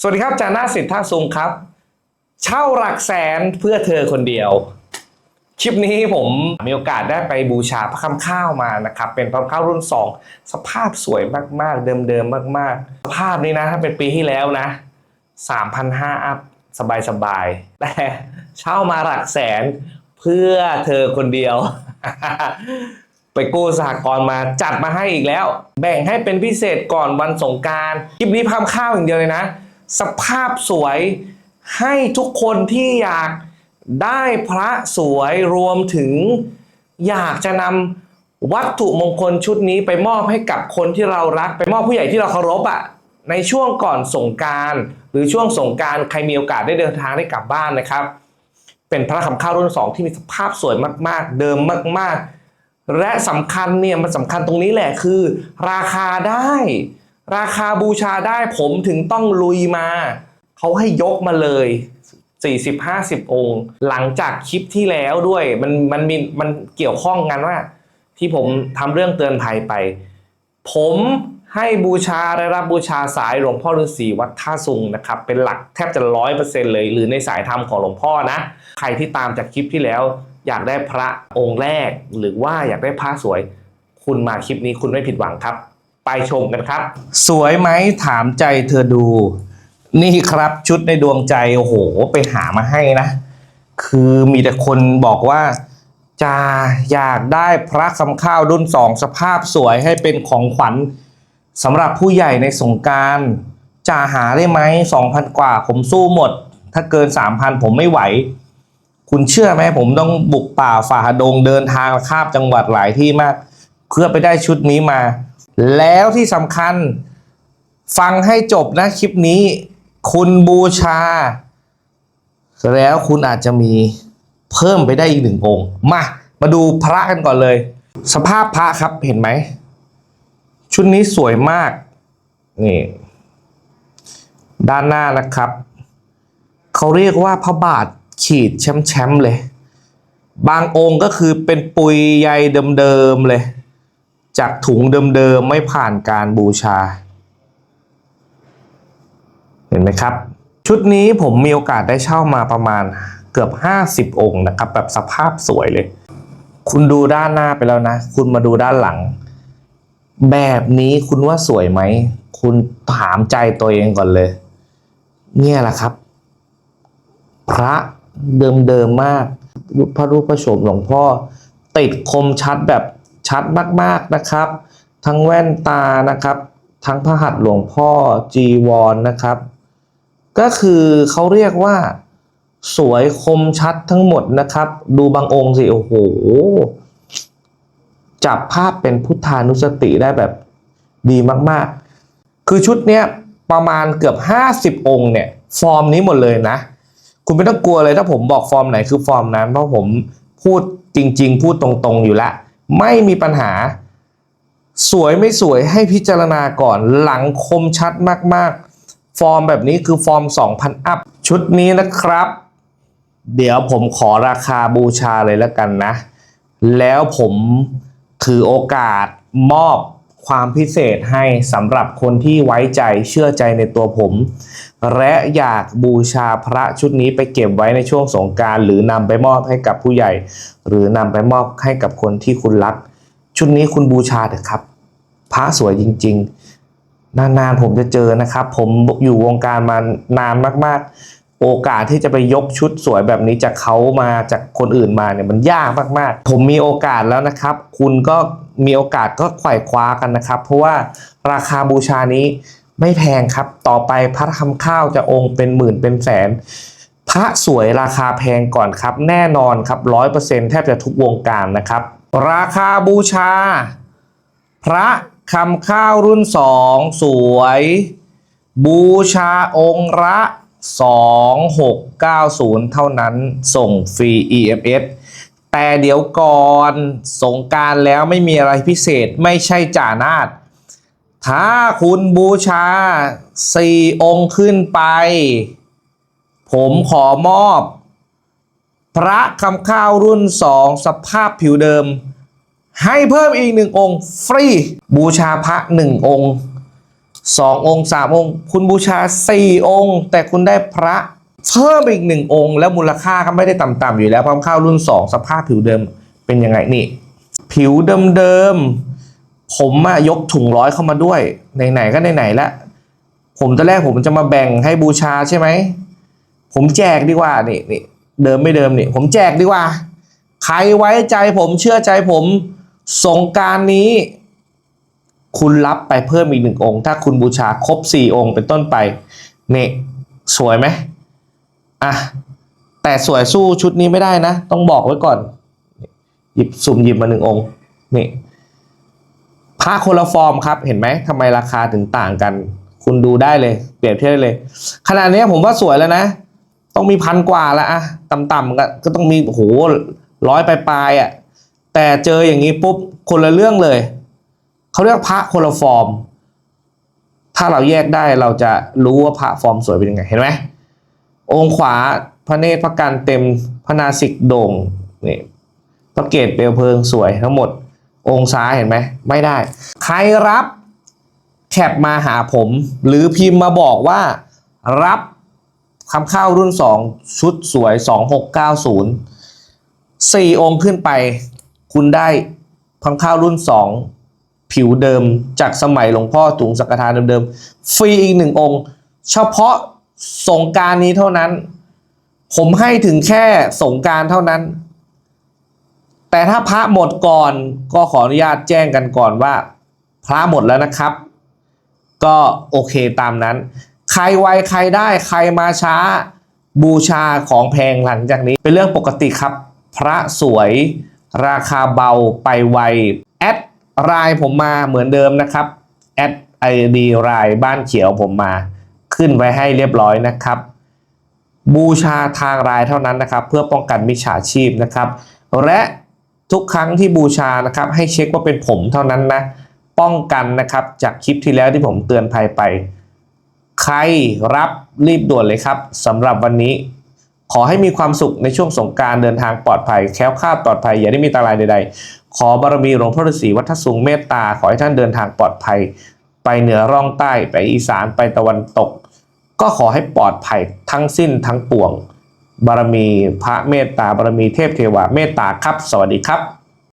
สวัสดีครับจาน่าสิทธาซุงครับ เช่าหลักแสนเพื่อเธอคนเดียว คลิปนี้ผมมีโอกาสได้ไปบูชาพระคำข้าวมานะครับ เป็นพระคำข้าวรุ่น 2 สภาพสวยมากๆ เดิมๆมากๆ สภาพนี้นะ ถ้าเป็นปีที่แล้วนะ 3,500 อัพสบายๆ แต่เช่ามาหลักแสนเพื่อเธอคนเดียว ไปกู้สหกรณ์มาจัดมาให้อีกแล้ว แบ่งให้เป็นพิเศษก่อนวันสงการคลิปนี้พามข้าวอย่างเดียวเลยนะ สภาพสวยให้ทุกคนที่อยากได้พระสวยรวมถึงอยากจะนำวัตถุมงคลชุดนี้ไปมอบให้กับคนที่เรารัก ไปมอบผู้ใหญ่ที่เราเคารพอะ่ะในช่วงก่อนสงการหรือช่วงสงการใครมีโอกาสได้เดินทางได้กลับบ้านนะครับ เป็นพระคำข้าวรุ่นสองที่มีสภาพสวยมาก ๆ เดิมมาก ๆ และสำคัญเนี่ยมันสำคัญตรงนี้แหละคือ ราคาได้ ราคาบูชาได้ผมถึงต้องลุยมา เขาให้ยกมาเลย 40-50 องค์ หลังจากคลิปที่แล้วด้วย มันมันมีมันเกี่ยวข้องกันว่า ที่ผมทำเรื่องเตือนภัยไป ผมให้บูชาได้รับบูชาสายหลวงพ่อฤาษีวัดท่าซุงนะครับ เป็นหลักแทบจะร้อยเปอร์เซ็นต์เลย หรือในสายธรรมของหลวงพ่อนะ ใครที่ตามจากคลิปที่แล้ว อยากได้พระองค์แรก หรือว่าอยากได้พระสวย คุณมาคลิปนี้คุณไม่ผิดหวังครับ ไปชมกันครับ สวยไหมถามใจเธอดู นี่ครับชุดในดวงใจ โอ้โห ไปหามาให้นะ คือมีแต่คนบอกว่าจะอยากได้พระคำข้าวรุ่นสองสภาพสวยให้เป็นของขวัญสำหรับผู้ใหญ่ในสงการจะหาได้ไหมสองพันกว่าผมสู้หมด ถ้าเกินสามพันผมไม่ไหว คุณเชื่อไหมผมต้องบุกป่าฝ่าดงเดินทางข้ามจังหวัดหลายที่มาก เพื่อไปได้ชุดนี้มา แล้วที่สำคัญฟังให้จบนะคลิปนี้ คุณบูชา แล้วคุณอาจจะมีเพิ่มไปได้อีกหนึ่งองค์ มา มาดูพระกันก่อนเลย สภาพพระครับเห็นไหม ชุดนี้สวยมาก นี่ ด้านหน้านะครับ เขาเรียกว่าพระบาทขีดแชมป์ๆเลย บางองค์ก็คือเป็นปุยใยเดิมๆเลย จากถุงเดิมๆไม่ผ่านการบูชา เห็นไหมครับ ชุดนี้ผมมีโอกาสได้เช่ามาประมาณเกือบ 50 องค์นะครับ แบบสภาพสวยเลย คุณดูด้านหน้าไปแล้วนะ คุณมาดูด้านหลัง แบบนี้คุณว่าสวยไหม คุณถามใจตัวเองก่อนเลย เนี่ยแหละครับ พระเดิมๆมาก พระรูปพระโฉมหลวงพ่อ ติดคมชัดแบบ ชัดมากๆนะครับ ทั้งแว่นตานะครับ ทั้งพระหัตถ์หลวงพ่อจีวรนนะครับ ก็คือเขาเรียกว่า สวยคมชัดทั้งหมดนะครับ ดูบางองค์สิโอ้โหจับภาพเป็นพุทธานุสติได้แบบดีมากๆ คือชุดเนี้ยประมาณเกือบ 50 องค์เนี่ย ฟอร์มนี้หมดเลยนะ คุณไม่ต้องกลัวเลยถ้าผมบอกฟอร์มไหนคือฟอร์มนั้น เพราะผมพูดจริง ๆ พูดตรงๆอยู่แล้ว ไม่มีปัญหา สวยไม่สวยให้พิจารณาก่อนหลังคมชัดมากๆ ฟอร์มแบบนี้คือฟอร์ม 2,000 อัพ ชุดนี้นะครับ เดี๋ยวผมขอราคาบูชาเลยแล้วกันนะ แล้วผมถือโอกาสมอบความพิเศษให้สำหรับคนที่ไว้ใจเชื่อใจในตัวผม และอยากบูชาพระชุดนี้ไปเก็บไว้ในช่วงสงการหรือนำไปมอบให้กับผู้ใหญ่ หรือนำไปมอบให้กับคนที่คุณรัก ชุดนี้คุณบูชาเถอะครับ พระสวยจริง ๆ นานๆผมจะเจอนะครับ ผมอยู่วงการมานานมากๆ โอกาสที่จะไปยกชุดสวยแบบนี้จากเขามาจากคนอื่นมาเนี่ยมันยากมากๆ ผมมีโอกาสแล้วนะครับ คุณก็มีโอกาสก็ไขว่คว้ากันนะครับ เพราะว่าราคาบูชานี้ ไม่แพงครับ ต่อไปพระคำข้าวจะองค์เป็นหมื่นเป็นแสน พระสวยราคาแพงก่อนครับ แน่นอนครับร้อยเปอร์เซ็นแทบจะทุกวงการนะครับ ราคาบูชา พระคำข้าวรุ่นสองสวย บูชาองค์ละ2690 เท่านั้นส่งฟรี EMS แต่เดี๋ยวก่อนสงการแล้วไม่มีอะไรพิเศษไม่ใช่จ่านาด ถ้าคุณบูชา4องค์ขึ้นไป ผมขอมอบ พระคำข้าวรุ่น2สภาพผิวเดิม ให้เพิ่มอีกหนึ่งองค์ฟรี บูชาพระหนึ่งองค์สององค์สามองค์ คุณบูชาสี่องค์ แต่คุณได้พระเพิ่มอีกหนึ่งองค์ แล้วมูลค่าก็ไม่ได้ต่ำๆอยู่แล้วพราะข้าวรุ่นสองสภาพผิวเดิมเป็นยังไงนี่ ผิวเดิมๆ ผมอะยกถุงร้อยเข้ามาด้วย ไหนๆก็ไหนๆแล้วผมตอนแรกผมจะมาแบ่งให้บูชาใช่ไหม ผมแจกดีกว่านี่นี่เดิมไม่เดิมนี่ ผมแจกดีกว่า ใครไว้ใจผมเชื่อใจผมสงการนี้ คุณรับไปเพิ่มอีกหนึ่งองค์ ถ้าคุณบูชาครบสี่องค์เป็นต้นไปนี่สวยไหมอะแต่สวยสู้ชุดนี้ไม่ได้นะ ต้องบอกไว้ก่อน หยิบสุ่มหยิบมาหนึ่งองค์นี่ ผ้าคนละฟอร์มครับเห็นไหมทำไมราคาถึงต่างกัน คุณดูได้เลย เปรียบเทียบได้เลย ขนาดนี้ผมว่าสวยแล้วนะ ต้องมีพันกว่าล้วอะต่ำๆก็ก็ต้องมีโอ้โหร้อยปลายๆอะแต่เจออย่างนี้ปุ๊บคนละเรื่องเลยเขาเรียกพระโคลฟอร์ม ถ้าเราแยกได้เราจะรู้ว่าพระฟอร์มสวยเป็นยังไงเห็นไหมองค์ขวาพระเนตรพระกันเต็มพระนาสิกโด่งนี่พระเกศเปลวเพลิงสวยทั้งหมด องค์ซ้ายเห็นไหมไม่ได้ ใครรับแคปมาหาผม หรือพิมพ์มาบอกว่ารับคำข้าวรุ่น 2 ชุดสวย 2690 4 องค์ขึ้นไป คุณได้คำข้าวรุ่น 2 ผิวเดิมจากสมัยหลวงพ่อถุงสังฆทานเดิมๆฟรีอีกหนึ่งองค์ เฉพาะสงการนี้เท่านั้น ผมให้ถึงแค่สงการเท่านั้น แต่ถ้าพระหมดก่อนก็ขออนุญาตแจ้งกันก่อนว่า พระหมดแล้วนะครับ ก็โอเคตามนั้น ใครไวใครได้ใครมาช้าบูชาของแพงหลังจากนี้ เป็นเรื่องปกติครับ พระสวยราคาเบาไปไวแอดไลน์ผมมาเหมือนเดิมนะครับแอดไอดีไลน์บ้านเขียวผมมา ขึ้นไว้ให้เรียบร้อยนะครับ บูชาทางรายเท่านั้นนะครับ เพื่อป้องกันมิจฉาชีพนะครับ และ ทุกครั้งที่บูชานะครับให้เช็คว่าเป็นผมเท่านั้นนะ ป้องกันนะครับจากคลิปที่แล้วที่ผมเตือนภัยไป ใครรับรีบด่วนเลยครับสำหรับวันนี้ ขอให้มีความสุขในช่วงสงการเดินทางปลอดภัย แคล้วคลาดปลอดภัย อย่าได้มีอันตรายใดๆ ขอบารมีหลวงพ่อฤาษีวัดทสุงเมตตา ขอให้ท่านเดินทางปลอดภัย ไปเหนือร่องใต้ไปอีสานไปตะวันตก ก็ขอให้ปลอดภัยทั้งสิ้นทั้งปวง บารมีพระเมตตาบารมีเทพเทวะเมตตาครับ สวัสดีครับ